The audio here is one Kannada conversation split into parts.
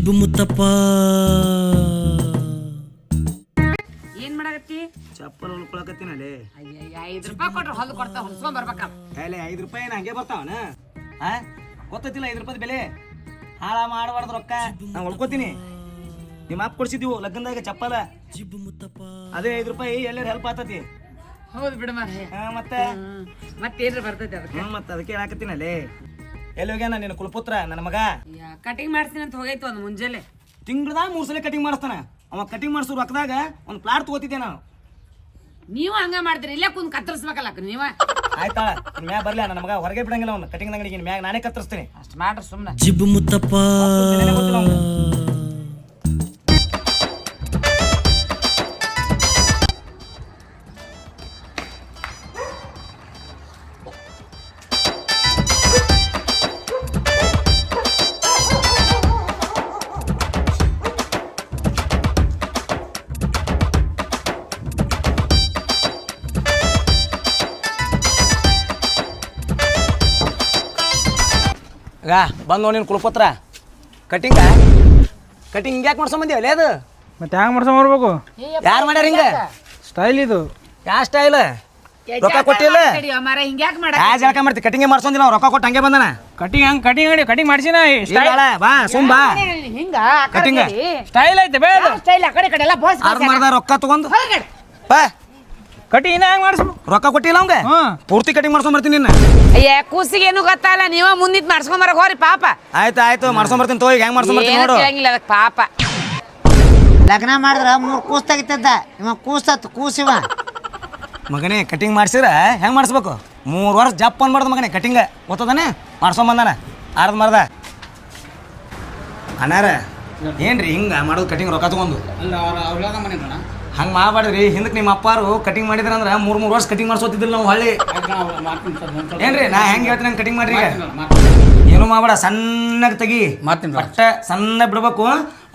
ಜಿಬ್ಬು ಮುತ್ತಪ್ಪ. ಏನ್ ಮಾಡಕತ್ತಿ? ಚಪ್ಪಲ್ ಹೊಲ್ಕೊಳಕತ್ತೀನಲ್ಲಿ ಅಯ್ಯಯ್ಯ ಐದ್ ರೂಪಾಯಿ ಕೊಟ್ರೆ ಹೊಲ್ದು ಕೊಡ್ತಾ ಹೊಲ್ಸ್ಕೊಂಡ್ ಬರ್ಬೇಕ. ಅಲ್ಲೇ ಐದು ರೂಪಾಯಿ ಏನ್ ಹಂಗೆ ಬರ್ತಾವನ ಹಾ ಗೊತ್ತಿಲ್ಲ ಐದು ರೂಪಾಯಿ ಬೆಲೆ? ಹಾಳ ಮಾಡಬಾರ್ದು ರೊಕ್ಕ. ನಾ ಹೊಲ್ಕೋತೀನಿ. ನಿಮ್ಮ ಅಪ್ಪ ಕೊಡ್ಸಿದ್ದೀವು ಲಗ್ನದಾಗ ಚಪ್ಪಲ. ಜಿಬ್ಬು ಮುತ್ತಪ್ಪ. ಅದೇ ಐದು ರೂಪಾಯಿ ಎಲ್ಲರೂ ಹೆಲ್ಪ್ ಆತತಿ? ಹೌದು ಬಿಡಮ್ಮ ಮತ್ತೆ ಹಾ ಮತ್ತೆ? ಏನ್ರ ಬರ್ತೈತಿ ಅದಕ್ಕೆ? ಮತ್ತೆ ಅದಕ್ಕೆ ಹೇಳಾಕತ್ತೀನಲ್ಲಿ. ಎಲ್ಲಿ ಹೋಗ್ಯಾನ ನಿನ್ನ ಕುಲಪುತ್ರ ನನ್ನ ಮಗ? ಕಟಿಂಗ್ ಮಾಡ್ತೀನಿ ಅಂತ ಹೋಗೈತು ಒಂದು ಮುಂಜಾನೆ. ತಿಂಗಳದಾಗ ಮೂರು ಸಲ ಕಟಿಂಗ್ ಮಾಡಿಸ್ತಾನ. ಅವ ಕಟಿಂಗ್ ಮಾಡಿಸೋ ರೊಕ್ಕದಾಗ ಒಂದು ಪ್ಲಾಟ್ ತಗೋತಿದ್ದೆ ನಾನು. ನೀವು ಹಂಗ ಮಾಡ್ತೀರಿ ಇಲ್ಲೇ ಕುಂದ್ ಕತ್ತರಿಸ್ಬೇಕಲ್ಲ ನೀವ? ಆಯ್ತಾ ಮ್ಯಾಗ ಬರ್ಲಿ ನನ್ನ ಮಗ ಹೊರಗೆ ಬಿಡಂಗಿಲ್ಲ ಅವ್ನು. ಕಟಿಂಗ್ ಅಂಗಡಿಗೆ ಮ್ಯಾಗ ನಾನೇ ಕತ್ತರಿಸ್ತೀನಿ. ಅಷ್ಟು ಮಾಡ್ರಿ ಸುಮ್ಮನೆ ಜಿಬ್ಬು ಮುತ್ತಪ್ಪ. ನೀನು ಈಗ ಬಂದು ನೋಡಿ ಕುಳಪತ್ರ ಕಟಿಂಗ ಕಟಿಂಗ್ ಹಿಂಗ್ಯಾಕೆ ಮಾಡ್ಸೊಂಬಂದಿ ಅಲ್ಲೇ ಅದು? ಮತ್ತೆ ಹ್ಯಾಂಗ ಮಾಡ್ಸೋ ಮಾಡ್ಬೇಕು ಯಾರು ಮಾಡ್ಯಾರ ಹಿಂಗ? ಸ್ಟೈಲ್ ಇದು. ಯಾವ ಸ್ಟೈಲ್ ರೊಕ್ಕ ಕೊಟ್ಟಿಲ್ಲ? ಯಾ ಜಳಕ ಮಾಡ್ತಿ? ಕಟಿಂಗ್ ಮಾಡ್ಸೊಂದಿಲ್ಲ ರೊಕ್ಕ ಕೊಟ್ಟು ಹಂಗೆ ಬಂದನ? ಕಟಿಂಗ್ ಹಂಗ್ ಕಟಿಂಗ್ ಅಂಗಡಿ ಕಟಿಂಗ್ ಮಾಡ್ಸಿನ ಸ್ಟೈಲ್ ಬಾ ಸುಮ್ ಬಾ. ಹಿಂಗ ಕಟಿಂಗ್ ಸ್ಟೈಲ್ ಐತೆ ಬೇಡ. ಸ್ಟೈಲ್ ಆ ಕಡೆ ಕಡೆ ಎಲ್ಲ ಬಾಸ್ ಅರ್ಧ ರೊಕ್ಕ ತಗೊಂಡು? ಬಾ. ಕಟಿಂಗ್ ಇನ್ನ ಹೆಂಗ್ ಮಾಡಿಸ್ಬೇಕು ರೊಕ್ಕ ಕೊಟ್ಟಿಲ್ಲ ಅವಂಗ? ಹ್ಮ್ ಪೂರ್ತಿ ಕಟಿಂಗ್ ಮಾಡ್ಸೊಂಬರ್ತೀನಿ ನಿನ್ನ. ಅಯ್ಯ ಕೂಸಿಗೆ ಏನು ಗೊತ್ತಲ್ಲ ನೀವ ಮುಂದಿತ್ ಮಾಡ್ಸ್ಕೊಂಡ್ ಬರಕ್ ಹೋರಿ ಪಾಪ. ಆಯ್ತು ಆಯ್ತು ಮಾಡ್ಸ್ಕೊಂಬರ್ತೀನಿ ತೋ ಈಗ ಹೆಂಗ್ ಮಾಡ್ಸ್ಕೊಂಬರ್ತೀನಿ ಏನು ನೋಡು. ಕೇಳಂಗಿಲ್ಲ ಅದಕ್ಕೆ ಪಾಪ. ಲಗ್ನ ಮಾಡಿದ್ರ ಮೂರ್ ಕೂಸ್ ತೆಗಿತದ ಇವ ಕೂಸತ್ ಕೂಸಿವ ಮಗನೇ ಕಟಿಂಗ್ ಮಾಡ್ಸಿದ್ರ ಹೆಂಗ್ ಮಾಡಿಸ್ಬೇಕು? ಮೂರು ವರ್ಷ ಜಪ್ ಅನ್ಬಾರ್ದು ಮಗನೇ ಕಟಿಂಗ್. ಗೊತ್ತದಾನೆ? ಮಾಡ್ಸ್ಕೊಂಬಂದಾನ? ಅರ್ಧ ಮರ್ದ. ಅನಾರ ಏನ್ರಿ ಹಿಂಗ ಮಾಡೋದು ಕಟಿಂಗ್ ರೊಕ್ಕ ತಗೊಂಡು? ಹಂಗೆ ಮಾಡಬೇಡ್ರಿ ಹಿಂದಕ್ಕೆ ನಿಮ್ಮ ಅಪ್ಪಾರು ಕಟಿಂಗ್ ಮಾಡಿದ್ರ ಅಂದ್ರೆ ಮೂರು ಮೂರು ವರ್ಷ ಕಟಿಂಗ್ ಮಾಡ್ಸೋತಿದ್ದಿಲ್ಲ ನಾವು ಹಳ್ಳಿ. ಏನ್ರಿ ನಾ ಹೆಂಗೆ ಹೇಳ್ತೀನಿ ಹಂಗೆ ಕಟಿಂಗ್ ಮಾಡ್ರಿ ಈಗ? ಏನು ಮಾಡಬೇಡ ಸಣ್ಣಗೆ ತೆಗಿ. ಮಾಡ್ತೀನಿ ಒಟ್ಟ ಸಣ್ಣ ಬಿಡ್ಬೇಕು.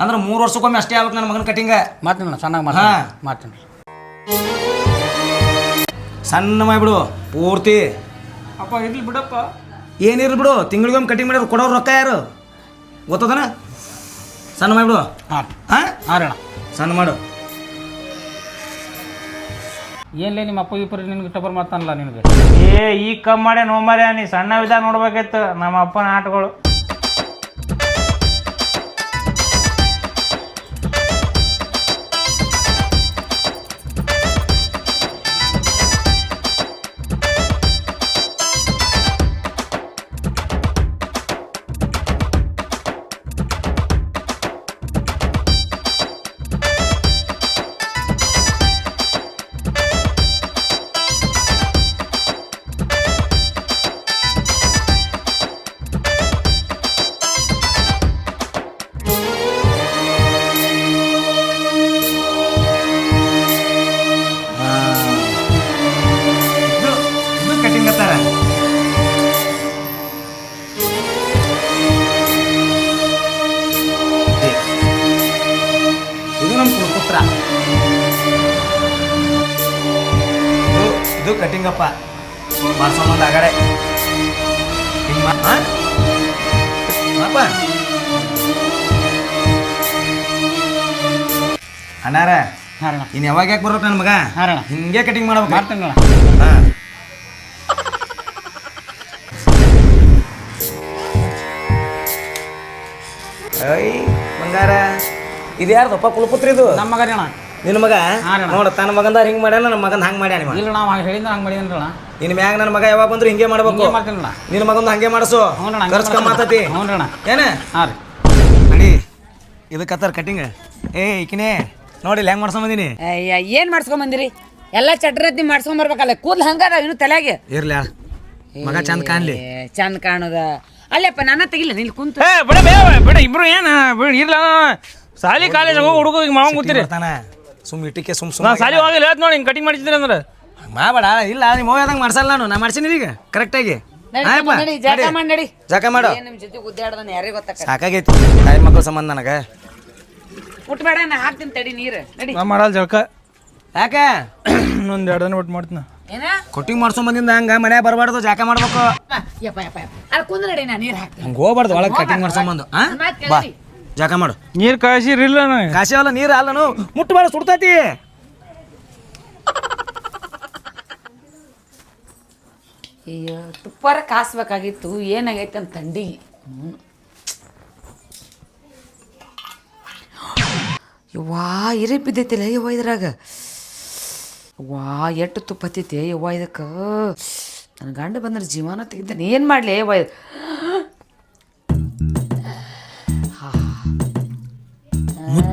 ಅಂದ್ರೆ ಮೂರು ವರ್ಷಕ್ಕೊಮ್ಮೆ ಅಷ್ಟೇ ಆಗ್ಬೇಕು ನನ್ನ ಮಗನ ಕಟಿಂಗ್ ಮಾಡ್ತೀನಿ ಸಣ್ಣ ಹಾ. ಮಾಡ್ತೀನಿ ಸಣ್ಣ ಮಾಡಿಬಿಡು ಪೂರ್ತಿ. ಅಪ್ಪ ಇರ್ಲಿ ಬಿಡಪ್ಪ. ಏನಿರ್ಲಿ ಬಿಡು ತಿಂಗಳಿಗೊಮ್ಮೆ ಕಟಿಂಗ್ ಮಾಡಿದ್ರು ಕೊಡೋರು ರೊಕ್ಕ ಯಾರು? ಗೊತ್ತದನ? ಸಣ್ಣ ಮಾಡಿಬಿಡು ಹಾಂ ಹಾಂ. ಹಾಂ? ರೀ ಅಣ್ಣ ಸಣ್ಣ ಮಾಡು. ಏನ್ಲೇ ನಿಮ್ಮ ಅಪ್ಪ ಇಬ್ಬರು ನಿನ್ಗೆ ಟಬರ್ ಮಾಡ್ತಾನಲ್ಲ ನಿನಗೆ? ಏ, ಈ ಕಮ್ ಮಾಡ್ಯ ನೋ ಮಾರ್ಯ ನೀ ಸಣ್ಣ ವಿಧ ನೋಡ್ಬೇಕಿತ್ತು ನಮ್ಮ ಅಪ್ಪನ ಆಟಗಳು. ಇದು ಕಟಿಂಗಪ್ಪ ಕಟಿಂಗ್ ಅಪ್ಪ ಮಾಡ್ಸೋಮಂದ ಆಗಡೆ. ಹಿಂಗ್? ಅಪ್ಪ ಅಣ್ಣಾರ ಹಾಂ ರೀ ಅಣ್ಣ ಇನ್ನು ಯಾವಾಗ ಯಾಕೆ ಬರ್ಬೇಕು ನನ್ನ ಮಗ. ಹಿಂಗೆ ಕಟಿಂಗ್ ಮಾಡ್ಬೇಕು. ಮಾಡ್ತೀನಿ ಹಾಂ. ಬಂಗಾರ. ಇದು ಯಾರ್ದಪ್ಪ ಕುಲಪುತ್ರ ಇದು? ನಮ್ಮ ಅಣ್ಣ. ನಿನ್ನ ಮಗ? ಹಾ ರೀ ಅಣ್ಣ. ನೋಡ ತನ್ನ ಮಗಂದ ಹಿಂಗ್ ಮಾಡ್ಯಾನ ನನ್ನ ಮಗಂದ ಹಂಗ ಮಾಡ್ಯಾನ ಇವ. ಇಲ್ಲ ನಾವು ಹಂಗೆ ಹೇಳಿದ್ರೆ ಹಂಗೆ ಮಾಡಿದ್ರಲ್ಲ ನಿನ್ನ ಮ್ಯಾಗ ನನ್ನ ಮಗ ಯಾವಾಗ ಬಂದ್ರು ಹಿಂಗೆ ಮಾಡ್ಬೇಕು. ಹಿಂಗೆ ಮಾಡ್ತೀನಿ ನಿನ್ನ ಮಗಂದು ಹಂಗೆ ಮಾಡಿಸು. ಹ್ಞೂ ಅಣ್ಣ, ಖರ್ಚು ಕಮ್ಮಿ ಮಾಡ್ತೀನಿ. ಆತತಿ ಹ್ಞೂ ಅಣ್ಣ. ಏನ? ಹಾಂ ರೀ. ನಡಿ ಇದಕ್ಕತ್ತಾರ ಕಟಿಂಗ್ ಏ ಇಕಿನೇ ನೋಡಿ ಹೆಂಗ್ ಮಾಡ್ಸ್ಕೊಂಬಂದಿನಿ ಅಯ್ಯ ಏನ್ ಮಾಡ್ಸ್ಕೊಂಡ್ ಬಂದಿರಿ? ಎಲ್ಲ ಚಟ್ರತ್ತಿ ಮಾಡ್ಸ್ಕೊಂಡ್ ಬರ್ಬೇಕಲ್ಲ ಕೂದ್ಲು ಹಂಗದ ಇನ್ನು ತಲೆಗೆ ಇರ್ಲಿ. ಮಗ ಚಂದ ಕಾಣ್ಲಿ. ಏ, ಚಂದ ಕಾಣುದ. ಅಲ್ಲಪ್ಪ ನನ್ನ ತೆಗಿಲ್ಲ ನಿಲ್ ಕುಂತು. ಏ ಬಿಡ ಬೇ ಬಿಡ ಇಬ್ರು ಏನ ಬಿಡ ಇರ್ಲ. ಸಾಲಿ ಕಾಲೇಜ್ ಹೋಗಿ ಹುಡುಗ ಈಗ ಮಾವ ಕೂತಿರಿ. ಬರ್ತಾನ. ಸುಮ್ ಇಟ್ಟಿಕೆ ಸುಮ್ ನಾ ಸಾಲಿ ಹೋಗಿಲ್ಲ ಹೇಳ್ತ ನೋಡಿ ಹಿಂಗೆ ಕಟಿಂಗ್ ಮಾಡಿಸಿದ್ರಿ ಅಂದ್ರೆ. ಮಾಡಬೇಡ ಇಲ್ಲ ನಿಮ್ಮ ಹೋಗೋದಂಗೆ ಮಾಡ್ಸಲ್ಲ ನಾನು ನಾ ಮಾಡ್ಸೀನಿ ಈಗ ಕರೆಕ್ಟಾಗಿ ನಡಿ, ನಡಿ, ಮಾಡ್ ನಡಿ. ಜಾಕ ಮಾಡು. ಏನ್ ನಿಮ್ ಜೊತೆ ಗುದ್ದಾಡ್ದನ್ ಯಾರಿಗೆ ಗೊತ್ತಾಕ ಸಾಕಾಗೈತಿ ತಾಯಿ ಮಕ್ಕಳ ಸಂಬಂಧ ನನಗೆ. ಮುಟ್ಬೇಡ ನಾ ಹಾಕ್ತೀನಿ ತಡಿ ನೀರು. ನಡಿ. ನಾ ಮಾಡಲ್ಲ ಜಳಕ. ಯಾಕೆ? ಇನ್ನೊಂದು ಎರಡು ದಿನ ಬಿಟ್ಟು ಮಾಡ್ತೀನಿ. ಏನ? ಮಾಡ್ಸೋ ಬಂದಿಂದ ಹಂಗ ಮನೆ ಬರಬಾರ್ದು ಜಾಕ ಮಾಡ್ಬೇಕು. ಯಪ್ಪ ಯಪ್ಪ ಯಪ್ಪ. ಅಲ್ಲಿ ಕುಂದ್ರ ನಡಿ ನಾ ನೀರು ಹಾಕ್ತೀನಿ. ಹಂಗ ಹೋಗ್ಬಾರ್ದು ಒಳಗೆ ಕಟಿಂಗ್ ಮಾಡ್ಸೊಂಬಂದು ಹಾ ನನ್ ಬಾ. ಜಾಕ ಮಾಡು. ನೀರು ಕಾಸಿ ಅಲ್ಲ ನೀರು ಅಲ್ಲನು ಮುಟ್ಟಬೇಡ ಸುಡ್ತೈತಿ. ಅಯ್ಯೋ ತುಪ್ಪಾರ ಕಾಸ್ಬೇಕಾಗಿತ್ತು ಏನಾಗೈತೆ ಅಂತ ತಂಡಿ ಯವ್ವಾ ಇರಿ ಬಿದ್ದೈತಿಲ್ಲ ಯವ್ವ ಇದ್ರಾಗ. ವಾ ಎಟ್ಟು ತುಪ್ಪ ಹತ್ತೈತಿ ಯವ್ವ ಇದಕ್ಕೆ. ನನ್ನ ಗಂಡ ಬಂದ್ರೆ ಜೀವನ ತೆಗಿದ್ದಾನೆ ಏನು ಮಾಡಲಿ ಯವ್ವ ಇದು?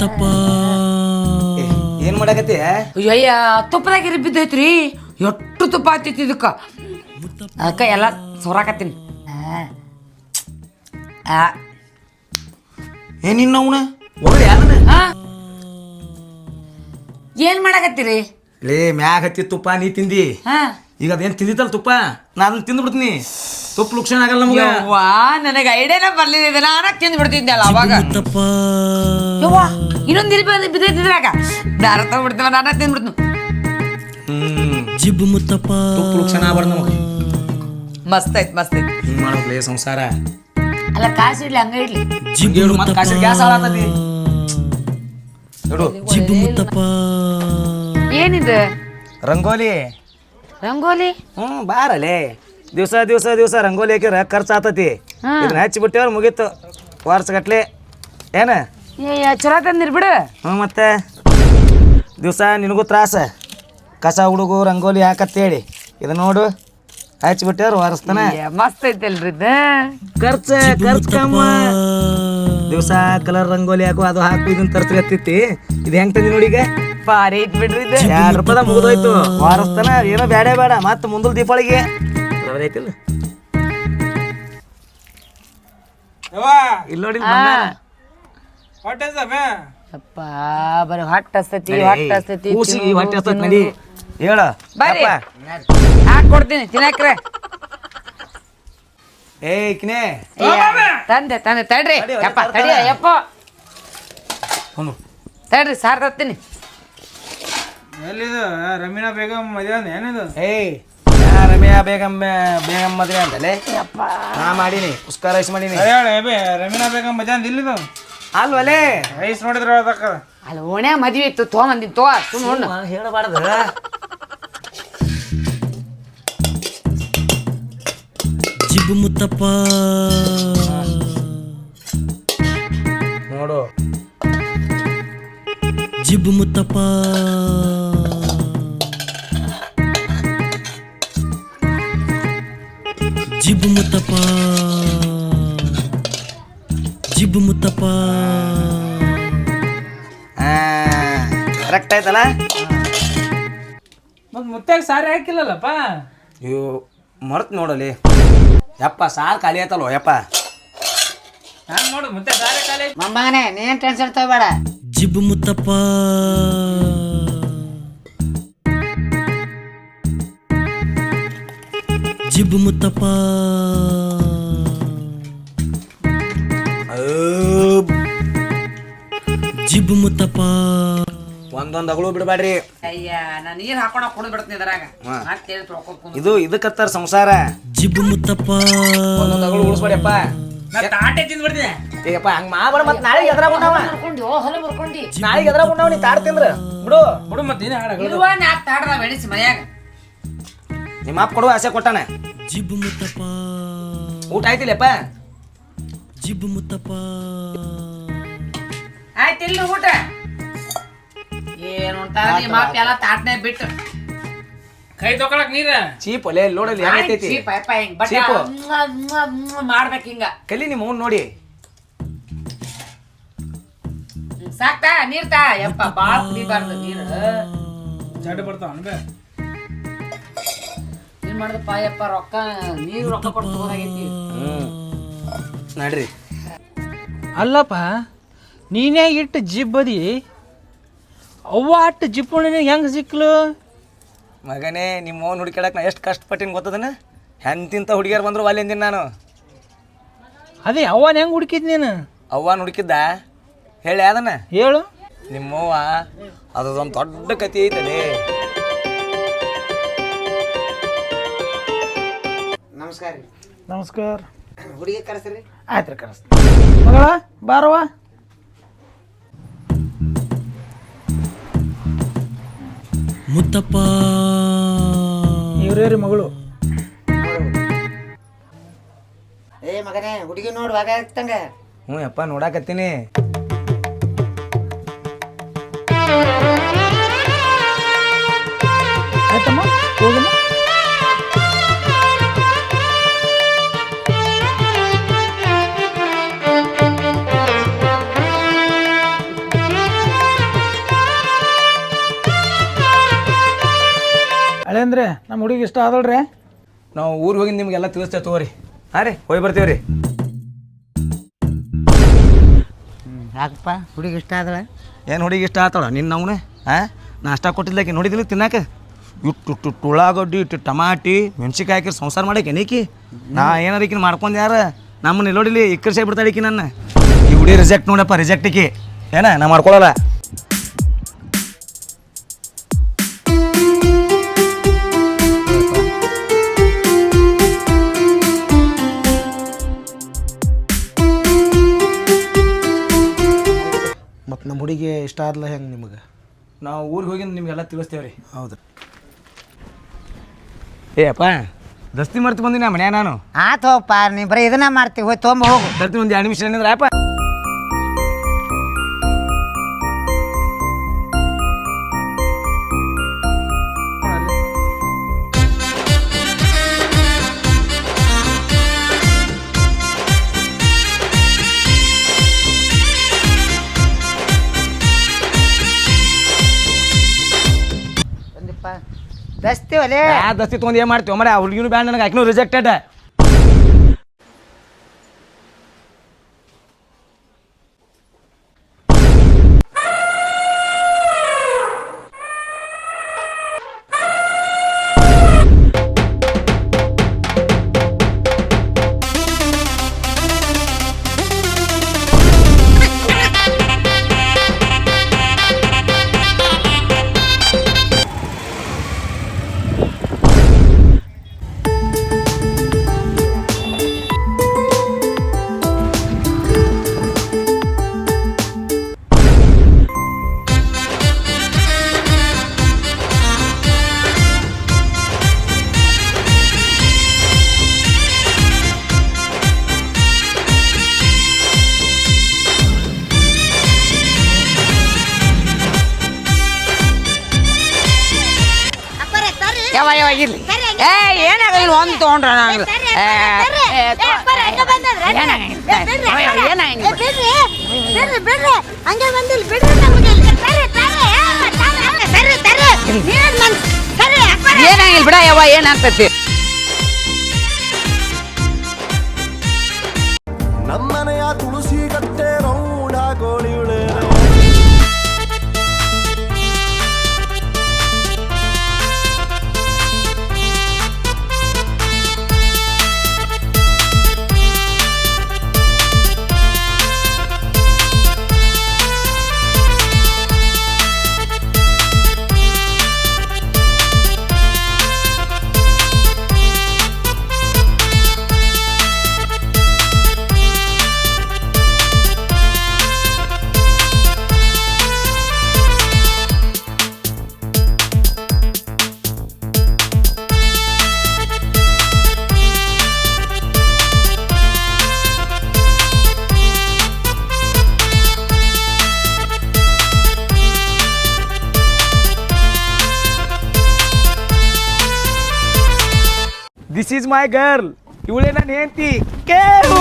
ಏ, ಏನ್ ಮಾಡಕತ್ತಿ ಅಯ್ಯೋ ಅಯ್ಯ ತುಪ್ಪದಾಗ ಇರಿ ಬಿದ್ದೈತ್ರಿ. ಎಷ್ಟು ತುಪ್ಪ ಆತಿತ್ತು ಇದಕ್ಕ? ಅದಕ್ಕೆ ಎಲ್ಲ ಸೊರಾಕತ್ತೀನಿ. ಆ. ಏ ನಿನ್ನ ಅವನ? ಏನ್ ಮಾಡಕತ್ತೀರಿ? ಲೇ ಮ್ಯಾಗ ಹತ್ತಿ ತುಪ್ಪ ನೀ ತಿಂದಿ. ಹಾ. ಈಗ ಅದೇನ್ ತಿಂದಿತ್ತಲ್ಲ ತುಪ್ಪ? ನಾ ಅದನ್ನ ತಿಂದು ಬಿಡ್ತೀನಿ ತುಪ್ಪ ಲುಕ್ಷಣ ಆಗಲ್ಲ ನಮ್ಗೆ. ಯವ್ವಾ ನನಗೆ ಐಡಿಯಾನ ಬರ್ಲಿಲ್ಲ. ನಾನ ತಿಂದು ಬಿಡ್ತಿದ್ದೆ ಅಲ್ಲ ಅವಾಗ. ಯವ್ವ. ಇನ್ನೊಂದು ಇರಿ ಬಂದು ಬಿದ್ದೈತಿದ್ರಾಗ ದಾರ ತಗೊಂಡ್ಬಿಡ್ತೀವ ನಾನ ತಿಂದ್ಬಿಡ್ತೀನಿ ಹ್ಮ್. ಜಿಬ್ಬು ಮುತ್ತಪ್ಪ. ತುಪ್ಪ ಲುಕ್ಷಣ ಆಗ್ಬಾರ್ದು ನಮಗೆ ಮಸ್ತ್ ಐತ್ ಮಸ್ತ್ ಐತ್ ಹಿಂಗ್ ಮಾಡ್ಬೇಕ್ಲೇ ಸಂಸಾರ. ಅಲ್ಲ ಕಾಸು ಇಡ್ಲಿ ಹಂಗ ಇಡ್ಲಿ ಹೇಳು ಮತ್ತೆ ಕಾಸಿ ಗ್ಯಾಸ್ ಹಾಳಾತತಿ ನೋಡು. ಏನಿದು? ರಂಗೋಲಿ. ರಂಗೋಲಿ? ಹ್ಮ್ ಬಾರಲೇ. ದಿವಸ ದಿವಸ ದಿವಸ ರಂಗೋಲಿ ಹಾಕಿರ ಖರ್ಚು ಆತತಿ ಇದನ್ನ ಹಚ್ಚಿ ಬಿಟ್ಟೇವ್ರ ಮುಗೀತು. ವರ್ಷಗಟ್ಲೆ. ಏನ? ಏ ಚಲೋ ತಂದಿರ್ ಬಿಡು. ಹ್ಞೂ ಮತ್ತೆ? ದಿವಸ ನಿನಗೂ ತ್ರಾಸ. ಕಸ ಹುಡುಗು ರಂಗೋಲಿ ಹಾಕತ್ತೇಳಿ. ಇದು ನೋಡು. ವಾರಸ್ತಾನ ಏ, ಮಸ್ತ್ ಐತಲ್ರಿ ಇದು. ಖರ್ಚ ಖರ್ಚು ಕಮ್ಮ. ದಿವಸ ಕಲರ್ ರಂಗೋಲಿ ಹಾಕು ಅದು ಹಾಕು ಇದನ್ನ ಹತ್ತಿತ್ತಿ ಇದು ಹೆಂಗ್ ತಂದಿ ನೋಡಿ ಈಗ? ಭಾರಿ ಐತ್ ಬಿಡ್ರಿ ಇದು. ಎರಡು ರೂಪಾಯಿ ಮುಗಿದೋಯ್ತು. ವಾರಸ್ತಾನ ಏನೋ ಬೇಡ ಬೇಡ. ಮತ್ತೆ ಮುಂದಲ್ ದೀಪಾವಳಿಗೆ. ಐತಿಲ್ಲ. ಇಲ್ಲಿ ನೋಡಿ. ಹೊಟ್ಟೆ ಅಪ್ಪ ಬರೀ ಹೊಟ್ಟೆ ಹಸ್ತೈತಿ ಹೊಟ್ಟೆ ಹಸ್ತೈತಿ ಕೂಸಿಗೆ ಹೊಟ್ಟೆ ಹಸ್ತತ್ ನಡಿ. ಹೇಳ. ಬರ್ರಿ. ಹಾಕ್ ಕೊಡ್ತೀನಿ ತಿನ್ನಕ್ರೆ. ಏ ಕಿನೇ ತಂದೆ ತಂದೆ ತಡ್ರಿ. ಯಪ್ಪ ತಡಿ ಯಪ್ಪ. ತಡ್ರಿ ಸಾರ್ ತತ್ತೀನಿ. ಎಲ್ಲಿದು? ರಮೀನಾ ಬೇಗಂ ಮದುವೆ ಅಂದ ಏನಿದು? ಏಯ್ ಯಾ ರಮ್ಯಾ ಬೇಗಂ ಬೇಗಂ ಮದುವೆ ಅಂತಲೇ ನಾ ಮಾಡೀನಿ ಪುಸ್ಕಾರ ರೈಸ್ ಮಾಡೀನಿ ರಮೀನಾ ಬೇಗಂ ಮದುವೆ ಅಂದ ಇಲ್ಲಿದು? ಅಲ್ವಲೇ? ರೈಸ್ ನೋಡಿದ್ರೆ ಹೇಳ್ದಕ್ಕದ ಅಲ್ಲಿ ಓಣ್ಯಾಗ ಮದ್ವೆ ಇತ್ತು ತೋ ಮಂದಿ ತೋ ಸುಮ್ ಉಣ್ಣು ಹೇಳಬಾರ್ದು. ಜಿಬ್ಬು ಮುತ್ತಪ್ಪ. ನೋಡು. ಜಿಬ್ಬು ಮುತ್ತಪ್ಪ. ಜಿಬ್ಬು ಮುತ್ತಪ್ಪ. ಜಿಬ್ಬು ಮುತ್ತಪ್ಪ. ಕರೆಕ್ಟ್ ಆಯ್ತಲ್ಲ? ಮತ್ತೆ ಮುತ್ತಾಗ ಸಾರಿ ಹಾಕಿಲ್ಲಲ್ಲಪ್ಪ? ಅಯ್ಯೋ ಮರ್ತ್ ನೋಡಲಿ. ಯಪ್ಪ ಸಾರ್ ಖಾಲಿ ಆಯ್ತಲ್ವ ಯಪ್ಪ. ನಾನು ನೋಡು ಮುತ್ತೆ ಸಾರಿ ಕಾಲೇ ಮೊಮ್ಮಗನೇ ನೀನ್ ಟೆನ್ಷನ್ ತಗೋಬೇಡ. ಜಿಬ್ ಮುತ್ತಪ್ಪ. ಜಿಬ್ ಮುತ್ತಪ್ಪ. ಜಿಬ್ ಮುತ್ತಪ್ಪ. ಒಂದೊಂದು ಅಗಳು ಬಿಡಬೇಡ್ರಿ. ಅಯ್ಯ ನಾನು ನೀರು ಹಾಕೋಣ ಕುಡಿದು ಬಿಡ್ತೀನಿ ಇದ್ರಾಗ. ಹಾ. ಮತ್ತೆ ತೊಳ್ಕೊತೀನಿ ಇದು ಇದಕ್ಕತ್ತಾರ ಸಂಸಾರ. ಜಿಬ್ಬು ಮುತ್ತಪ್ಪ. ಒಂದೊಂದು ಅಗಳು ಉಳಿಸ್ಬೇಡಿಯಪ್ಪ ನಾ ತಾಟೆ ತಿಂದ್ಬಿಡ್ತೀನಿ ಏಯಪ್ಪ ಹಂಗ ಮಾಡಬೇಡ ಮತ್ತೆ ನಾಳೆ ಎದ್ರ ಬಂದವ ಹೊಲ ನಾಳೆಗೆ ಎದ್ರ ಬಂದವ ನೀ ತಾಡ್ ತಿಂದ್ರ? ಬಿಡು. ಬಿಡು ಮತ್ತೆ ನೀನು ತಾಡ್ದ ಬೆಳೆಸಿ ಮನ್ಯಾಗ. ನಿಮ್ಮ ಅಪ್ಪ ಕೊಡುವ ಆಸೆ ಕೊಟ್ಟಾನ? ಜಿಬ್ಬು ಮುತ್ತಪ್ಪ. ಊಟ ಆಯ್ತಿಲ್ಲಪ್ಪ? ಜಿಬ್ಬು ಮುತ್ತಪ್ಪ. ಆಯ್ತು ಇಲ್ಲ ಊಟ. ಏನು ಅಂತಾರ ನಿಮ್ಮ ಅಪ್ಪ ಎಲ್ಲ ತಾಟ್ನೆ ಬಿಟ್ಟು. ಕೈ ತೊಗೊಳಕ್ ನೀರ? ಚೀಪ್ ಒಲೆ ನೋಡಲಿ ಹೆಂಗೈತಿ ಚೀಪ ಯಪ್ಪ ಹಿಂಗ್? ಬಟ್ ಚೀಪು. ಮಾಡ್ಬೇಕು ಹಿಂಗ. ಕಲಿ ನಿಮ್ಮ ಅವ್ನ್ ನೋಡಿ. ಹ್ಮ್, ಸಾಕ್ತಾ? ನೀರ್ ತಾ? ಯಪ್ಪ ಬಾಳ ಕುಡಿಬಾರ್ದು ನೀರು. ಜಡ್ ಬರ್ತಾವ ಅನ್ಬೇ. ಏನ್ ಮಾಡುದಪ್ಪ ಯಪ್ಪ ರೊಕ್ಕ ನೀರು ರೊಕ್ಕ ಕೊಟ್ಟು ತಗೋದಾಗೈತಿ ಹ್ಮ್. ನಡ್ರಿ. ಅಲ್ಲಪ್ಪ ನೀನೇ ಇಟ್ಟು ಜಿಬ್ಬದಿ ಅವ್ವ ಅಟ್ಟು ಜಿಪ್ಪುಣಿನ ಹೆಂಗೆ ಸಿಕ್ಲು? ಮಗನೇ ನಿಮ್ಮ ಓನ್ ಹುಡುಕ್ಯಾಡಕ್ ನಾ ಎಷ್ಟು ಕಷ್ಟಪಟ್ಟಿನ ಗೊತ್ತದನ? ಹೆಂತಿಂತ ಹುಡುಗಿಯರು ಬಂದರು ಅಲ್ಲಿ ಅಂದಿನ ನಾನು. ಅದೇ ಅವ್ವನ ಹೆಂಗೆ ಹುಡುಕಿದ್ ನೀನು? ಅವ್ವನ ಹುಡುಕಿದ್ದ? ಹೇಳಿ ಅದನ್ನ. ಹೇಳು. ನಿಮ್ಮವ್ವ ಅದೊಂದು ದೊಡ್ಡ ಕತಿ ಐತದೆ. ನಮಸ್ಕಾರ ರೀ. ನಮಸ್ಕಾರ. ಹುಡುಗಿ ಕರೆಸ್ರಿ. ಆಯ್ತು ರೀ ಕರೆಸ್ತೀನಿ. ಮಗಳ ಬಾರವ್ವ. ಮುತ್ತಪ್ಪ. ಇವ್ರೇ ರೀ ಮಗಳು. ಏ ಮಗನೇ ಹುಡುಗಿ ನೋಡು ಆಗ ಆಗ್ತಂಗ ಹ್ಞೂ ಅಪ್ಪ ನೋಡಾಕತ್ತೀನಿ. ಆಯ್ತಮ್ಮ ಹೋಗಮ್ಮ. ನಮ್ಮ ಹುಡುಗಿ ಇಷ್ಟ ಆದಳ್ರಿ? ನಾವು ಊರಿಗೆ ಹೋಗಿ ನಿಮಗೆಲ್ಲ ತಿಳಿಸ್ತೇವೆ ತಗೋರಿ. ಹಾಂ ರೀ ಹೋಗಿ ಬರ್ತೀವಿ ರೀ. ಯಾಕಪ್ಪ? ಹುಡುಗಿ ಇಷ್ಟ ಆದಳ? ಏನು ಹುಡುಗಿ ಇಷ್ಟ ಆತಳ? ನಿನ್ನ ಅವನೇ? ಹಾಂ? ನಾಷ್ಟ ಕೊಟ್ಟಿದ್ಲಾಕಿ ನೋಡಿದಿಲ್ಲ ತಿನ್ನಾಕ? ಇಟ್ಟು ಇಟ್ಟು ಉಳ್ಳಾಗಡ್ಡಿ ಇಟ್ಟು ಟಮಾಟಿ ಮೆಣಸಿಕಾಯಿ ಹಾಕಿ ಸಂಸಾರ ಮಾಡಕ್ಕೆ ಏನೈಕಿ? ನಾ ಏನಾರ ಈಕಿನ ಮಾಡ್ಕೊಂಡು ಯಾರ? ನಮ್ಮನ್ನ ನೋಡಿಲಿ ಇಕ್ಕರ್ಸೇ ಬಿಡ್ತಾಳೆ ಈಕಿ ನನ್ನ. ಈ ಹುಡುಗಿ ರಿಜೆಕ್ಟ್ ನೋಡಪ್ಪ ರಿಜೆಕ್ಟ್ ಇಕ್ಕಿ ಏನ ನಾ ಮಾಡ್ಕೊಳಲ್ಲ? ನಮ್ಮ ಹುಡುಗಿ ಇಷ್ಟ ಆದ್ಲ ಹೆಂಗೆ ನಿಮಗೆ? ನಾವು ಊರಿಗೆ ಹೋಗಿ ನಿಮಗೆಲ್ಲ ತಿಳಿಸ್ತೇವೆ ರೀ ಹೌದು ಏ ಅಪ್ಪ ದಸ್ತಿ ಮರ್ತು ಬಂದಿನ ಮನ್ಯಾಗ ನಾನು? ಆತೋಪ್ಪ ನೀ ಬರೀ ಇದನ್ನ ಮಾಡ್ತೀವಿ ಹೋಗಿ ತೊಗೊಂಬ ಹೋಗು. ತರ್ತೀನಿ ಒಂದು ಎರಡು ನಿಮಿಷ ಏನಿದ್ರೆ ಅಪ್ಪ ದಸ್ತೀವಲೇ ಆ ದಸ್ತಿ ತೊಗೊಂಡು ಏನು ಮಾಡ್ತೀವಿ ಮರ ಹುಡುಗಿನೂ ಬ್ಯಾಂಡ್ ನನಗೆ ಆಕಿನೂ ರಿಜೆಕ್ಟೆಡ್ ನೀನ್ ನನ್ ಸರಿ ಅಪ್ಪರೇ. ಏನಾಗಿಲ್ಲ ಬಿಡ ಯಾವ ಏನಾಗ್ತೈತಿ ನಮ್ಮನೆಯ ತುಳಸಿ ಕಟ್ಟೆ ರೌಂಡ ಗೋಳಿಯುಳೆ ದಿಸ್ ಈಸ್ ಮೈ ಗರ್ಲ್ ಇವಳೇ ನಾನು ಹೆಂಡತಿ. ಕೇಳು.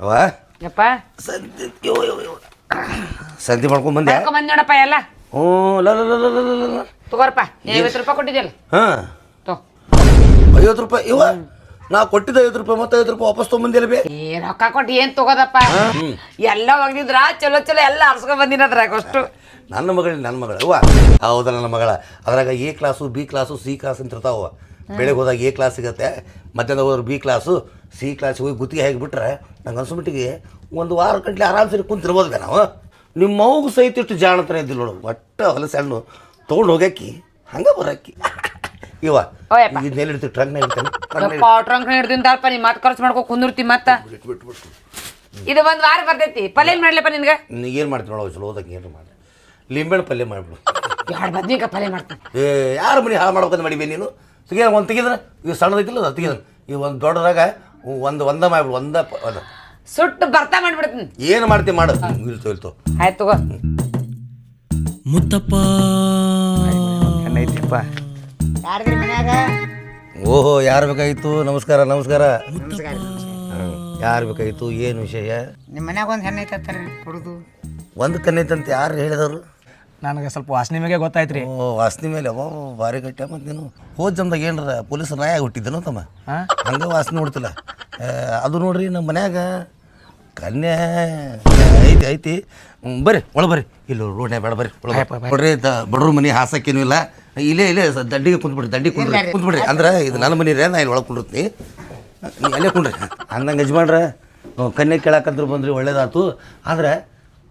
ಅವ ಯಪ್ಪ. ಸಂತಿ ಯೋ, ಯೋ, ಯೋ. ಸಂತಿ ಮಾಡ್ಕೊಂಡ್ ಬಂದೆ? ಬಂದ್ ನೋಡಪ್ಪ ಎಲ್ಲ. ಹ್ಞೂ ಲ ಲ ಲ ಲ ಲ ಲ ಲ. ತಗೋರಪ್ಪ. ಐವತ್ತು ರೂಪಾಯಿ ಕೊಟ್ಟಿದ್ಯಲ್ಲ. ಹಾ. ತೋ. ಐವತ್ತು ರೂಪಾಯಿ ಇವ ನಾ ಕೊಟ್ಟಿದ್ದ ಐವತ್ತು ರೂಪಾಯಿ ಮತ್ತೆ ಐವತ್ತು ರೂಪಾಯಿ ವಾಪಸ್ ತೊಗೊಂಬಂದಿಲ್ಲ ಬೇ? ಏ ರೊಕ್ಕ ಕೊಟ್ಟು ಏನ್ ತಗೋದಪ್ಪ? ಎಲ್ಲ ಒಗ್ದಿದ್ರ ಚಲೋ ಚಲೋ ಎಲ್ಲ ಅರ್ಸ್ಕೊಂಡ್ ಬಂದಿನದ್ರಾಗ ಅಷ್ಟು. ನನ್ನ ಮಗಳು ನನ್ನ ಮಗಳು. ಅವ್ವ ಹೌದ ನನ್ನ ಮಗಳ? ಅದ್ರಾಗ A class B class C class ಅಂತ ಇರ್ತಾವ ಬೆಳಗ್ಗೆ ಹೋದಾಗ ಎ ಕ್ಲಾಸ್ ಸಿಗತ್ತೆ ಮಧ್ಯಾಹ್ನ ಹೋದ್ರೆ ಬಿ ಕ್ಲಾಸು ಸಿ ಕ್ಲಾಸ್ ಹೋಗಿ ಗುತ್ತಿಗೆ ಹಾಕಿಬಿಟ್ರೆ ನಂಗೆ ಅನ್ಸ್ಬಿಟ್ಟಿಗೆ ಒಂದು ವಾರ ಗಂಟೆ ಆರಾಮ್ಸರಿ ಕುಂತಿರ್ಬೋದು ಬೇ ನಾವು. ನಿಮ್ಮ ಮಗು ಸಹಿತ ಇಷ್ಟು ಜಾಣತನ ಇದ್ದಿಲ್ಲ ನೋಡು ಒಟ್ಟು ಹೊಲಸೆ ಹಣ್ಣು ತೊಗೊಂಡು ಹೋಗ್ಯಾಕಿ ಹಂಗೆ ಬರಾಕಿ. ಇವ. ಇದನ್ನೆಲ್ಲ ಇಡ್ತೀವಿ ಟ್ರಂಕ್ನಾಗ ಇಡ್ತಾನೆ ಯಪ್ಪ ಟ್ರಂಕ್ ಹಿಡ್ದಿಂದ ಅಲ್ಪ ನೀ ಮತ್ತೆ ಖರ್ಚು ಮಾಡ್ಕೊ ಕುಂದಿರ್ತಿ ಮತ್ತೆ. ಇದು ಒಂದು ವಾರ ಬರ್ತೈತಿ. ಪಲ್ಯ ಏನ್ ಮಾಡ್ಲಪ್ಪ ನಿನ್ಗ? ನೀ ಏನು ಮಾಡ್ತೀನಿ ನೋಡೋ ಚಲೋ ಹೋದಾಗ ಏನು ಮಾಡಿ ಲಿಂಬೆಹಣ್ಣು ಪಲ್ಯ ಮಾಡಿಬಿಡು. ಎರಡು ಬದ್ನಿಕಾಯಿ ಪಲ್ಯ ಮಾಡ್ತೀನಿ. ಏ ಯಾರು ಮನೆ ಹಾಳು ಮಾಡ್ಬೇಕಂತ ಮಾಡಿಬಿ ನೀನು? ಸಿಗ ಒಂದು ತೆಗಿದ್ರೆ? ಇದು ಸಣ್ಣದೈತಿಲ್ಲ ಅದು ತೆಗಿದ್ರೆ. ಈ ಒಂದು ದೊಡ್ಡದಾಗ ಒಂದು ಒಂದ ಮಾಡ್ಬಿಡು ಒಂದ ಪ- ಒಂದ ಸುಟ್ಟು ಬರ್ತಾ ಮಾಡ್ಬಿಡ್ತೀನಿ. ಏನು ಮಾಡ್ತೀವಿ ಮಾಡು. ಇಲ್ತು ಇಲ್ತು ಆಯ್ತು ತಗೋ. ಮುತ್ತಪ್ಪ. ಐತಿಪ್ಪ ಯಾರಿದ್ರಿ ಮನ್ಯಾಗ? ಓಹೋ ಯಾರು ಬೇಕಾಗಿತ್ತು? ನಮಸ್ಕಾರ ನಮಸ್ಕಾರ. ಯಾರು ಬೇಕಾಗಿತ್ತು? ಏನು ವಿಷಯ? ನಿಮ್ಮ ಮನ್ಯಾಗ ಒಂದು ಹೆಣ್ಣು ಐತತ್ತಾರ ಹುಡುದು ಒಂದು ಕನ್ನೈತಂತ ಯಾರು ಹೇಳಿದವರು? ನನಗೆ ಸ್ವಲ್ಪ ವಾಸನೆ ಮೇಲೆ ಗೊತ್ತಾಯ್ತು ರೀ ಓ ವಾಸನೆ ಮೇಲೆ ಅವ ಭಾರಿ ಗಟ್ಟಿ ಮತ್ತು ನೀನು. ಹೋದ ಜಮ್ದಾಗ ಏನ್ರ ಪೊಲೀಸ್ ನಾಯಾಗ ಹುಟ್ಟಿದ್ದನು ತಮ್ಮ? ಹಂಗೆ ವಾಸನೆ ನೋಡ್ತಿಲ್ಲ. ಆ, ಅದು ನೋಡ್ರಿ ನಮ್ಮ ಮನ್ಯಾಗ. ಕನ್ಯಾ ಐತಿ ಐತಿ. ಹ್ಮ್, ಬರ್ರಿ ಒಳ ಬರ್ರಿ. ಇಲ್ಲ ರೋಡ್ನ್ಯಾಗ ಬೇಡ ಬರ್ರಿ ಒಳಗೆ ನೋಡ್ರಿ ದ ಬಡ್ರ ಮನೆ ಹಾಸಕ್ಕೇನು ಇಲ್ಲ. ಇಲ್ಲೇ ಇಲ್ಲೇ ಸ- ದಂಡಿಗೆ ಕುಂತ್ಬಿಡ್ರಿ ದಂಡಿಗೆ ಕುಂದ್ರಿ ಕುಂತ್ಬಿಡ್ರಿ ಅಂದ್ರೆ ಇದು ನನ್ನ ಮನೆ ರೇ ನಾ ಇಲ್ಲಿ ಒಳಗೆ ಕುಂಡಿರ್ತೀನಿ. ನೀವು ಅಲ್ಲೇ ಕುಂಡ್ರಿ. ಹಂಗಂಗೆ ಯಜಮಾನ್ರ ಕನ್ಯೆ ಕೇಳಕ್ಕಂದ್ರೆ ಬಂದ್ರಿ ಒಳ್ಳೇದಾತು. ಆದ್ರೆ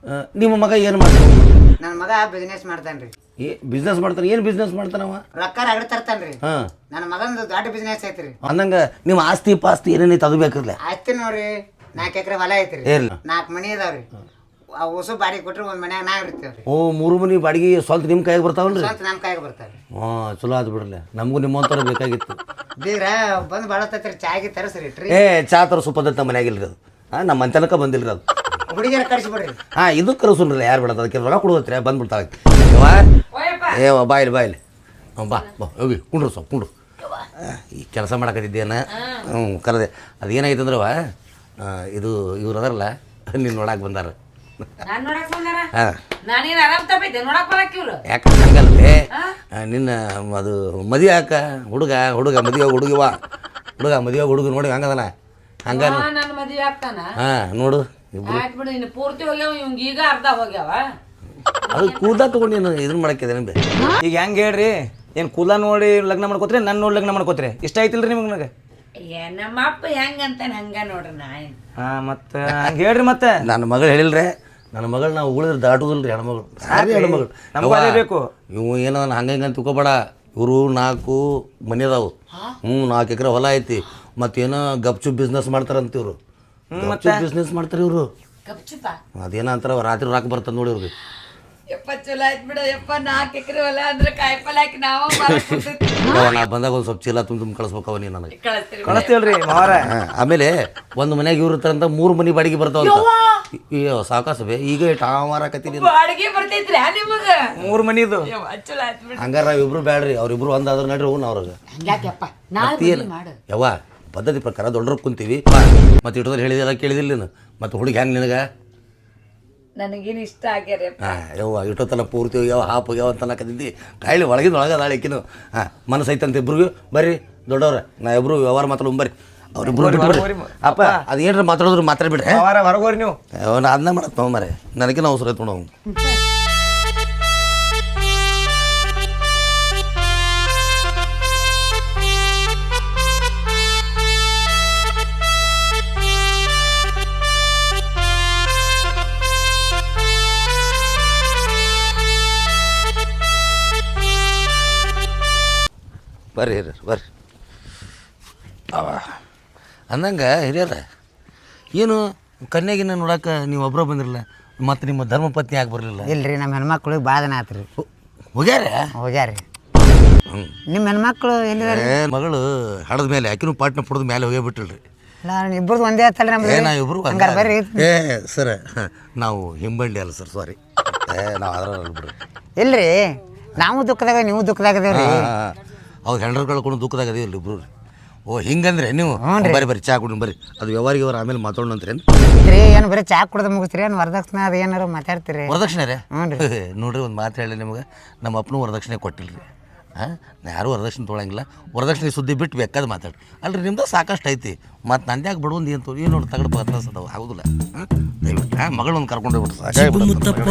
ಆ, ನಿಮ್ಮ ಮಗ ಏನು ಮಾಡ್ತಾನೆ? ನನ್ನ ಮಗ ಬಿಸ್ನೆಸ್ ಮಾಡ್ತಾನ್ರಿ. ಏ ಬಿಸ್ನೆಸ್ ಮಾಡ್ತಾನೆ? ಏನು ಬಿಸ್ನೆಸ್ ಮಾಡ್ತಾನವ ರೊಕ್ಕ ರಗಡ್ ತರ್ತಾನ್ರಿ. ಹಾಂ. ನನ್ನ ಮಗನ ದೊಡ್ಡ ಬಿಸ್ನೆಸ್ ಐತ್ರಿ. ಅಂದಂಗ ನಿಮ್ಮ ಆಸ್ತಿ ಪಾಸ್ತಿ ಏನೇನೈತೆ ಅದು ಬೇಕಿರ್ಲ? ಆಯ್ತು ನೋಡ್ರಿ. ನಾಲ್ಕು ಎಕರೆ ಹೊಲ ಐತ್ರಿ. ಏನ್? ನಾಲ್ಕು ಮನಿ ಅದಾವ್ರಿ. ಆ ಹೊಸ ಬಾಡಿಗೆ ಕೊಟ್ಟರೆ ಒಂದ್ ಮನ್ಯಾಗ ನಾವ್ ಇರ್ತೀವ್ರಿ. ಓ ಮೂರು ಮನಿ ಬಾಡಿಗೆ ಸ್ವಲ್ಪ ನಿಮ್ಮ ಕೈಗೆ ಬರ್ತಾವಲ್ರಿ? ಸ್ವಂತ ನಮ್ಮ ಕೈಗೆ ಬರ್ತಾವ್ರಿ. ಹಾಂ ಚಲೋ ಆತು ಬಿಡ್ರಲ್ಲ ನಮಗೂ ನಿಮ್ಮಂತರ ಬೇಕಾಗಿತ್ತು. ಬೀಗ್ರ ಬಂದು ಬಾಳತ್ತೈತ್ರಿ. ಚಾಗಿ ತರಸ್ರಿ ಇಟ್ರಿ. ಏ ಚಾ ತರಸು ಪದ್ಧತಿ ಮನ್ಯಾಗಿಲ್ರಿ ಅದು. ಹಾಂ ನಮ್ಮ ಮಂತನಕ ಬಂದಿಲ್ರಿ ಅದು. ಹುಡುಗಿಯರ ಕಳಿಸ್ಬಿಡ್ರಿ ಹಾಂ ಇದು ಕರೆಸುನ್ರಲ್ಲ ಯಾರು ಬಿಡೋದು? ಅದಕ್ಕೆ ರೊಕ್ಕ ಕೊಡೋದ್ರಿ ಬಂದ್ಬಿಡ್ತಾಳೆ ಏ ಬಾಯಿಲಿ ಬಾಯ್ಲಿ ಹ್ಞೂ ಬಾ ಬಾ ಹೋಗಿ ಕುಂಡ್ರು ಸ್ವಲ್ಪ ಕುಂಡ್ರು. ಈ ಕೆಲಸ ಮಾಡಕತ್ತಿದ್ದೇನ? ಹ್ಞೂ ಕರೆದೆ. ಅದೇನಾಗೈತೆ ಅಂದ್ರವ ಇದು ಇವ್ರು ಅದರಲ್ಲ ನೀನು ನೋಡಕ್ಕೆ ಬಂದಾರ. ನಾನ್ ನೋಡಕ್ ಬಂದಾರ? ಹಾಂ. ನಾನೇನ್ ಅದು ಮದುವೆ ಯಾಕ ಹುಡುಗ ಹುಡುಗ ಮದುವೆ ಹುಡುಗವ. ಹುಡುಗ ಮದುವೆ ಹುಡುಗ ನೋಡಿ ಹಂಗದಲ್ಲ ಹಂಗ ನನ್ನ ಮದ್ವೆ ಆಗ್ತಾನ ಹಾಂ ನೋಡು. ಆಯ್ತು ಬಿಡು ಇನ್ನು ಪೂರ್ತಿ ಹೋಗ್ಯಾವ ಇವಂಗ ಈಗ ಅರ್ಧ ಹೋಗ್ಯಾವ. ಅದು ಕೂದ ತಗೊಂಡು ನೀನು ಇದನ್ನ ಮಾಡಕ್ಕಿದೆ ನಿಂಬೆ ಈಗ ಹೆಂಗೆ ಹೇಳ್ರಿ? ಏನು ಕೂಲ ನೋಡಿ ಲಗ್ನ ಮಾಡ್ಕೋತ್ರಿ ನನ್ನ ನೋಡಿ ಲಗ್ನ ಮಾಡ್ಕೋತ್ರಿ? ಇಷ್ಟ ಆಯ್ತಿಲ್ರಿ ನಿಮ್ಗೆ ನನಗೆ? ಏ ನಮ್ಮಪ್ಪ ಹೆಂಗಂತಾನ ಹಂಗ ನೋಡ್ರಿ ನಾ ಏನ್. ಹಾಂ ಮತ್ತೆ ಹಂಗೆ ಹೇಳ್ರಿ ಮತ್ತೆ. ನನ್ನ ಮಗಳು ಹೇಳಿಲ್ರೆ ನನ್ನ ಮಗಳು ನಾವು ಉಳಿದ್ರೆ ದಾಟುದಿಲ್ರಿ ಹೆಣ್ಮಗಳು. ಸಾರಿ ಹೆಣ್ಮಗಳು ನಮ್ಗೂ ಅದೇ ಬೇಕು. ಇವು ಏನೋ ಹಂಗೆ ಹಿಂಗೆ ಅಂತ ತಿಳ್ಕೊಬೇಡ. ಇವರು ನಾಲ್ಕು ಮನೆ ಅದಾವು ಹ್ಞೂ ನಾಲ್ಕು ಎಕರೆ ಹೊಲ ಐತಿ. ಮತ್ತೇನೋ ಗಪ್ಚುಪ್ ಬಿಸ್ನೆಸ್ ಮಾಡ್ತಾರಂತ ಇವರು. ಬಿಸ್ನೆಸ್ ಮಾಡ್ತಾರೆ ಇವರು. ಗಪ್ಚುಪ? ಅದೇನೋ ಅಂತಾರ ರಾತ್ರಿ ರಾಕ್ ಬರ್ತದೆ ನೋಡಿ ಇವ್ರಿಗೆ. ಯಪ್ಪ ಚಲೋ ಆಯ್ತು ಬಿಡ. ಯಪ್ಪ ನಾಲ್ಕು ಎಕರೆ ಹೊಲ ಅಂದ್ರೆ ಕಾಯಿಪಲ್ಲೆ ಹಾಕಿ ನಾವು ಅವ ನಾ ಬಂದಾಗ ಒಂದು ಸ್ವಲ್ಪ ಚೀಲ ತುಂಬ ತುಂಬ ಕಳಿಸ್ಬೇಕವ ನೀನು ನನಗೆ. ಕಳಿಸ್ತೀವಲ್ರಿ ಆಮೇಲೆ ಒಂದು ಮನೆಗೆ ಇವ್ರು ಇರ್ತಾರಂತ ಮೂರು ಮನೆ ಬಾಡಿಗೆ ಬರ್ತಾವಂತ. ಅಯ್ಯೋ ಸಾಕಾಸು ಬೇ ಈಗ ಟಾಮಾರಕತ್ತೀನಿ ಅಡಿಗೆ ಬರ್ತೈತ್ರಿ ನಿಮಗ? ಮೂರು ಮನಿದು. ಯವ್ವ, ಆಯ್ತು ಬಿಡ. ಹಂಗಾರ ಇಬ್ರು ಬ್ಯಾಡ್ರಿ ಅವ್ರಿಬ್ರು ಒಂದಾದ್ರು ನಡ್ರಿ ಅವ್ನು ಅವ್ರಿಗೆ. ಯಾವ ಯವ್ವ ಪದ್ಧತಿ ಪ್ರಕಾರ ದೊಡ್ಡರು ಕುಂತೀವಿ. ಮತ್ತೆ ಇಟ್ಟೋದ್ರೆ ಹೇಳಿದೆಲ್ಲ ಕೇಳಿದಿಲ್ಲ ನೀನು. ಮತ್ತೆ ಹುಡುಗಿ ಹೆಂಗೆ ನಿನಗೆ? ನನಗೇನು ಇಷ್ಟ ಆಗ್ಯಾರ ಹಾಂ ಯವ್ವ ಇಟ್ಟೋತನ ಪೂರ್ತಿ ಯಾವ ಹಾಪು ಯಾವ ಅಂತ ಅನ್ನಕತ್ತಿದ್ದಿ. ಕಾಯಿಲೆ ಒಳಗಿದ ಒಳಗೆ ಅದಾಳಿಕಿನು ಹಾಂ ಮನಸ್ಸು ಐತಂತ ಇಬ್ರಿಗೂ. ಬರ್ರಿ ದೊಡ್ಡವ್ರ ನಾ ಇಬ್ರು ವ್ಯವಹಾರ ಮಾತಾಡೋಣ ಬರ್ರಿ. ಅವ್ರಿಬ್ರು ಬಿಟ್ಬಿಡ್ರಿ ಅಪ್ಪ ಅದು ಏನ್ರ ಮಾತಾಡೋದ್ರು ಮಾತಾಡ್ಬಿಡ್ರಿ ಹೊರಗೋರಿ ನೀವು. ನಾ ಅದನ್ನ ಮಾಡತ್ತೆ ನಾವು ಮರೆ ನನಗೆ ನಾವು ತೊಗೊಂಡು ಬರ್ರಿ ಹಿರಿಯರ್ ಬರ್ರಿ. ಅವ ಅಂದಂಗೆ ಹಿರಿಯರ ಏನು ಕನ್ಯಾಗಿನ ನೋಡಕ್ಕೆ ನೀವು ಒಬ್ಬರು ಬಂದಿರಲ್ಲ ಮತ್ತು ನಿಮ್ಮ ಧರ್ಮಪತ್ನಿ ಆಗಿ ಬರಲಿಲ್ಲ? ಇಲ್ರಿ ನಮ್ಮ ಹೆಣ್ಮಕ್ಳಿಗೆ ಭಾಳ ದಿನ ಆತ್ರಿ. ಹೋಗ್ಯಾರ? ಹೋಗ್ಯಾರಿ. ನಿಮ್ಮ ಹೆಣ್ಮಕ್ಳು ಎಲ್ಲಿ ಮಗಳು ಹಡದ ಮೇಲೆ ಆಕಿನೂ ಪಾಟ್ನ ಪಡೆದ ಮೇಲೆ ಹೋಗೇ ಬಿಟ್ಟಿಲ್ರಿ ಇಬ್ಬರದ್ದು ಒಂದೇ ಆತಲ್ಲ ನಮ್ಮ ನಾ ಇಬ್ರು ಹಂಗಾರ ಬರ್ರಿ. ಏ ಸರ್ ನಾವು ಹಿಂಬಂಡಿ ಅಲ್ಲ ಸರ್ ಸಾರಿ ಏ ನಾವು ಅದರ ಬಿಡ್ರಿ. ಇಲ್ರಿ ನಾವು ದುಃಖದಾಗ ನೀವು ದುಃಖದಾಗ ಅದೇವ್ರಿ ಅವ್ರು ಹೆಂಡ್ರು ಕಳ್ಕೊಂಡು ದುಃಖದಾಗ ಅದೀವಲ್ಲ ಇಬ್ರು ಓ ಹಿಂಗಂದ್ರೆ ನೀವು ಬರ್ರಿ ಬರ್ರಿ ಚಾ ಕುಡಿ ಬರ್ರಿ ಅದು ವ್ಯವಹಾರಿಗೆ ಅವ್ರು ಆಮೇಲೆ ಮಾತಾಡೋಣಂತ್ರೇನು ರೀ ಏನು ಬರೀ ಚಾ ಕುಡ್ದು ಮುಗಿಸ್ರಿ ಏನು ವರದಕ್ಷಿಣೆ ಅದು ಏನಾರು ಮಾತಾಡ್ತೀರಿ? ವರದಕ್ಷಿಣೆ ರೀ? ಹ್ಞೂ ನೋಡ್ರಿ ಒಂದು ಮಾತು ಹೇಳಿ ನಿಮ್ಗೆ. ನಮ್ಮ ಅಪ್ಪನೂ ವರದಕ್ಷಿಣೆ ಕೊಟ್ಟಿಲ್ಲ ರೀ ಹಾಂ ನಾ ಯಾರೂ ವರದಕ್ಷಿಣೆ ತೊಗೊಳಂಗಿಲ್ಲ ವರದಕ್ಷಿಣೆ ಸುದ್ದಿ ಬಿಟ್ಟು ಬೇಕಾದ ಮಾತಾಡಿ. ಅಲ್ರಿ ನಿಮ್ದು ಸಾಕಷ್ಟು ಐತಿ. ಮತ್ತು ನಂದ್ಯಾಕೆ ಬಡವಂದು ಏನು ಏನು ನೋಡಿ ತಗಡು ಪತ್ರ ಅದಾವ ಹೌದಿಲ್ಲ ಹಾಂ ದಯವಿಟ್ಟು ಹಾಂ ಮಗಳೊಂದು ಕರ್ಕೊಂಡು ಹೋಗ್ಬಿಟ್ಟು ಮುತ್ತಪ್ಪ